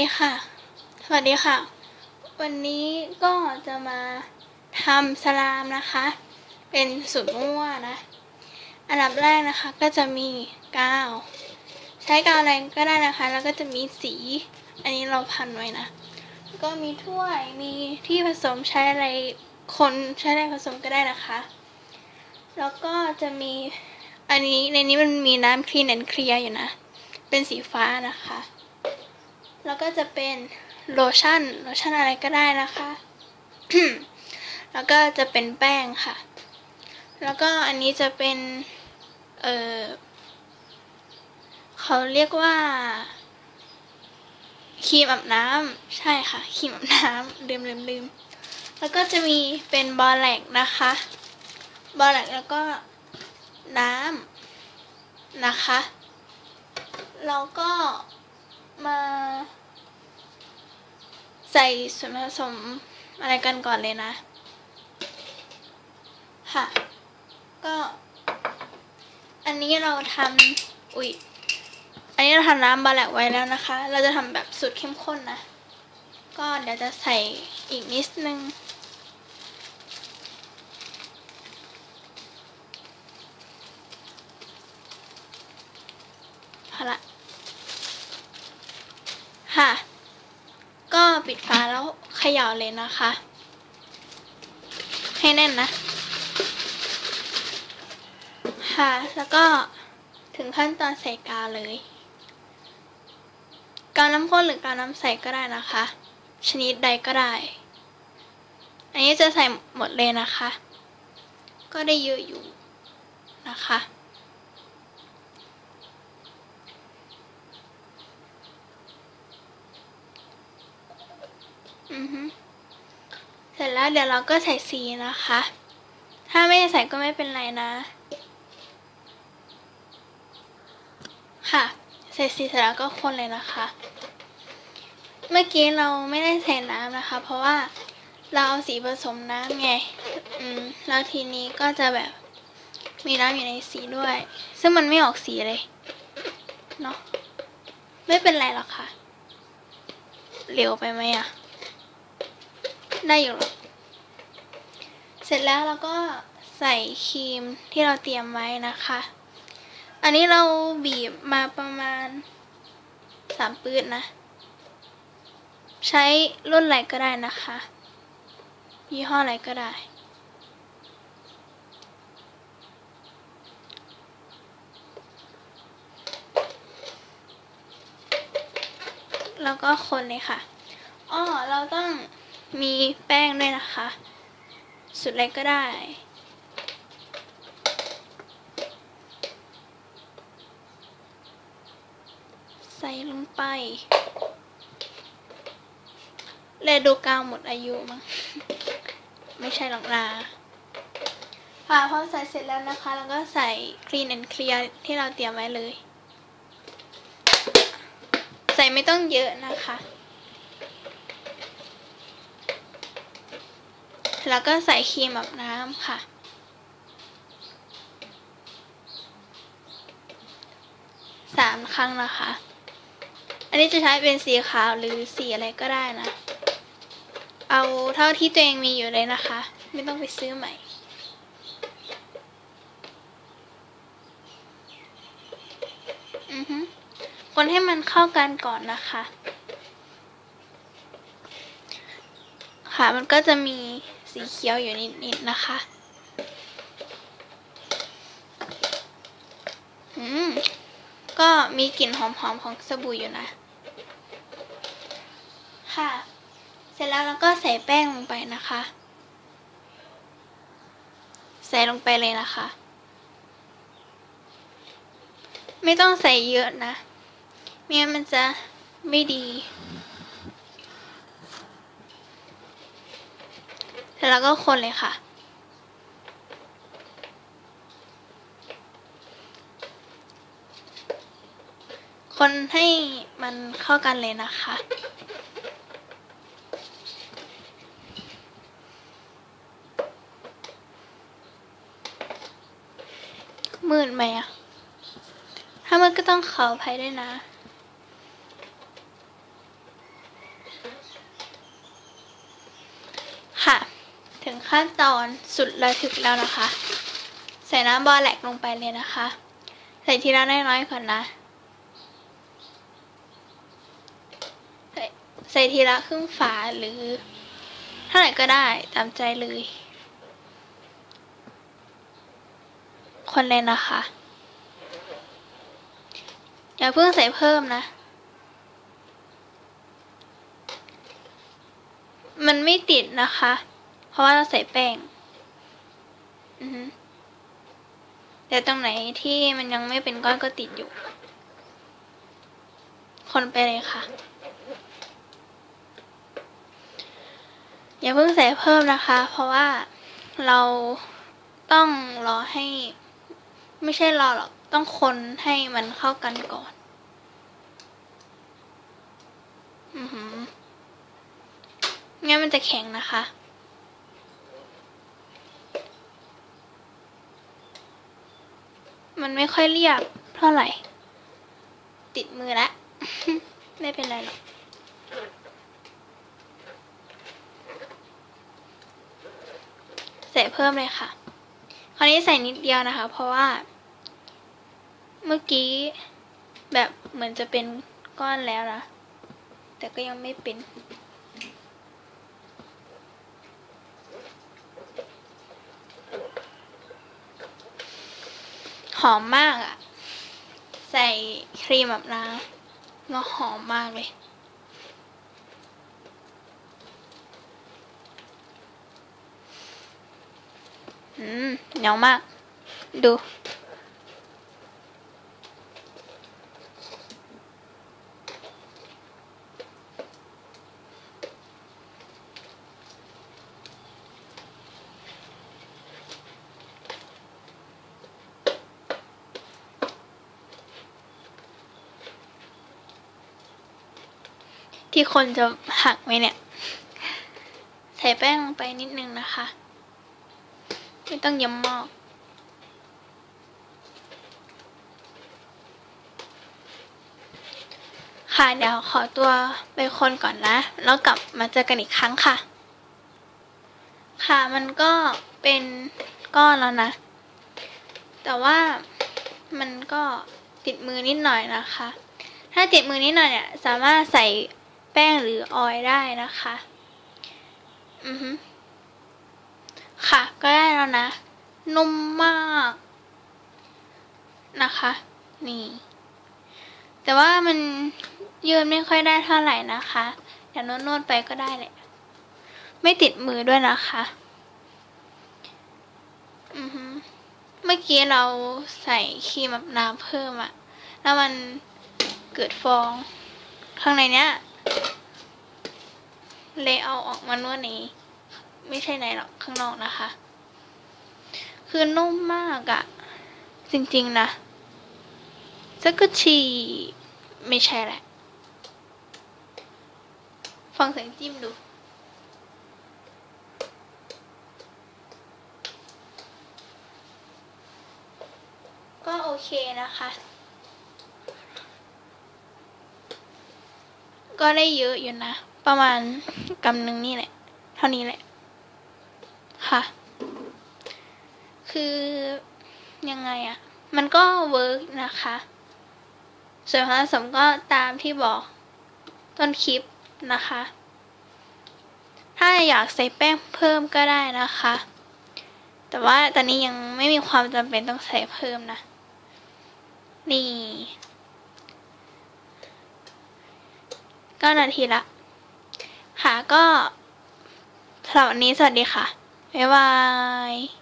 สวัสดีค่ะ สวัสดีค่ะ วันนี้ก็จะมาทำสลามนะคะ เป็นสูตรมั่วนะ อันดับแรกนะคะก็จะมีกาว ใช้กาวอะไรก็ได้นะคะ แล้วก็จะมีสี อันนี้เราพันไว้นะ ก็มีถ้วย มีที่ผสมใช้อะไร คนใช้อะไรผสมก็ได้นะคะ แล้วก็จะมี อันนี้ในนี้มันมีน้ำคลีนแอนเคลียร์อยู่นะ เป็นสีฟ้านะคะ แล้วก็จะเป็นโลชั่นโลชั่นอะไรก็ได้นะคะ แล้วก็จะเป็นแป้งค่ะ แล้วก็อันนี้จะเป็น เออเขาเรียกว่าครีมอาบน้ำใช่ค่ะครีมอาบน้ำลืมลืมลืมแล้วก็จะมีเป็นบอลแลกนะคะ บอลแลกแล้วก็น้ำนะคะ แล้วก็มา ใส่ส่วนผสมอะไรกันก่อนเลยนะ ค่ะ ก็อันนี้เราทำอุ๊ย อันนี้เราทำน้ำบาแลกไว้แล้วนะคะ เราจะทำแบบสูตรเข้มข้นนะ ก็เดี๋ยวจะใส่อีกนิดนึงพอละค่ะ ก็ปิดฝาแล้วเขย่าเลยนะคะ ให้แน่นนะ ค่ะ แล้วก็ถึงขั้นตอนใส่กาวเลย กาวน้ำข้นหรือกาวน้ำใสก็ได้นะคะ ชนิดใดก็ได้ อันนี้จะใส่หมดเลยนะคะ ก็ได้เยอะอยู่นะคะ อือฮึ เสร็จแล้วเดี๋ยวเราก็ใส่สีนะคะ ถ้าไม่ใส่ก็ไม่เป็นไรนะ ค่ะ ใส่สีเสร็จแล้วก็คนเลยนะคะ เมื่อกี้เราไม่ได้ใส่น้ำนะคะ เพราะว่าเราเอาสีผสมน้ำไง อืม แล้วทีนี้ก็จะแบบมีน้ำอยู่ในสีด้วย ซึ่งมันไม่ออกสีเลย เนาะ ไม่เป็นไรหรอกค่ะ เร็วไปไหมอะ ได้อยู่ เสร็จแล้วเราก็ใส่ครีมที่เราเตรียมไว้นะคะ อันนี้เราบีบมาประมาณสามปื้ดนะ ใช้รุ่นอะไรก็ได้นะคะ ยี่ห้ออะไรก็ได้แล้วก็คนเลยค่ะ อ้อ เราต้อง มีแป้งด้วยนะคะ สุดเล็กก็ได้ ใส่ลงไปเลดูกาวหมดอายุมั้งไม่ใช่หรอกนะค่ะพอใส่เสร็จแล้วนะคะแล้วก็ใส่ clean and clear ที่เราเตรียมไว้เลย ใส่ไม่ต้องเยอะนะคะ แล้วก็ใส่ครีมแบบน้ำค่ะ สามครั้งนะคะ อันนี้จะใช้เป็นสีขาวหรือสีอะไรก็ได้นะ เอาเท่าที่ตัวเองมีอยู่เลยนะคะ ไม่ต้องไปซื้อใหม่อือฮึคนให้มันเข้ากันก่อนนะคะ ค่ะมันก็จะมี สีเขียวอยู่นิดๆนะคะ อืม ก็มีกลิ่นหอมๆของสบู่อยู่นะ ค่ะ เสร็จแล้วเราก็ใส่แป้งลงไปนะคะ ใส่ลงไปเลยนะคะ ไม่ต้องใส่เยอะนะไม่งั้นมันจะไม่ดี แล้วก็คนเลยค่ะ คนให้มันเข้ากันเลยนะคะ มืดไหมอะถ้ามืดก็ต้องขออภัยด้วยนะ ขั้นตอนสุดระทึกแล้วนะคะ ใส่น้ำบอแหลกลงไปเลยนะคะ ใส่ทีละน้อยๆก่อนนะใส่ใส่ทีละครึ่งฝาหรือเท่าไหร่ก็ได้ตามใจเลย คนเลยนะคะ อย่าเพิ่งใส่เพิ่มนะ มันไม่ติดนะคะ เพราะว่าเราใส่แป้ง อือฮึแต่ตรงไหนที่มันยังไม่เป็นก้อนก็ติดอยู่ คนไปเลยค่ะ อย่าเพิ่งใส่เพิ่มนะคะ เพราะว่าเราต้องรอให้ ไม่ใช่รอหรอก ต้องคนให้มันเข้ากันก่อน อือหืองั้นมันจะแข็งนะคะ มันไม่ค่อยเรียบเท่าไหร่ ติดมือละ ไม่เป็นไรหรอกใส่เพิ่มเลยค่ะ คราวนี้ใส่นิดเดียวนะคะ เพราะว่า เมื่อกี้แบบเหมือนจะเป็นก้อนแล้วนะ แต่ก็ยังไม่เป็น หอมมากอะ่ะใส่ครีมแบบน้ำแล้วหอมมากเลย อืมเหนียวมาก ดู ที่คนจะหักไหมเนี่ย ใส่แป้งลงไปนิดนึงนะคะ ไม่ต้องเยำมากค่ะเดี๋ยวขอตัวไปคนก่อนนะ แล้วกลับมาเจอกันอีกครั้งค่ะ ค่ะมันก็เป็นก้อนแล้วนะ แต่ว่ามันก็ติดมือนิดหน่อยนะคะ ถ้าติดมือนิดหน่อยเนี่ยสามารถใส่ ป้งหรือออยล์ได้นะคะ อือฮึค่ะ ก็ได้แล้วนะ นุ่มมาก นะคะ นี่ แต่ว่ามันยืนไม่ค่อยได้เท่าไหร่นะคะเดี๋ยวนวดๆไปก็ได้แหละ ไม่ติดมือด้วยนะคะ อือฮึเมื่อกี้เราใส่ครีมแบบน้ำเพิ่มอะแล้วมันเกิดฟอง ข้างในเนี้ย เลยเอาออกมานวดนี้ ไม่ใช่ในหรอกข้างนอกนะคะ คือนุ่มมากอะจริงๆนะจักรชีไม่ใช่แหละ ฟังเสียงจิ้มดูก็โอเคนะคะ ก็ได้เยอะอยู่นะ ประมาณกำหนึ่งนี่แหละ เท่านี้แหละ ค่ะ คือยังไงอะมันก็เวิร์กนะคะส่วนผสมก็ตามที่บอกต้นคลิปนะคะ ถ้าอยากใส่แป้งเพิ่มก็ได้นะคะ แต่ว่าตอนนี้ยังไม่มีความจำเป็นต้องใส่เพิ่มนะ นี่ ก็นาทีละ ค่ะก็สำหรับวันนี้สวัสดีค่ะ บ๊ายบาย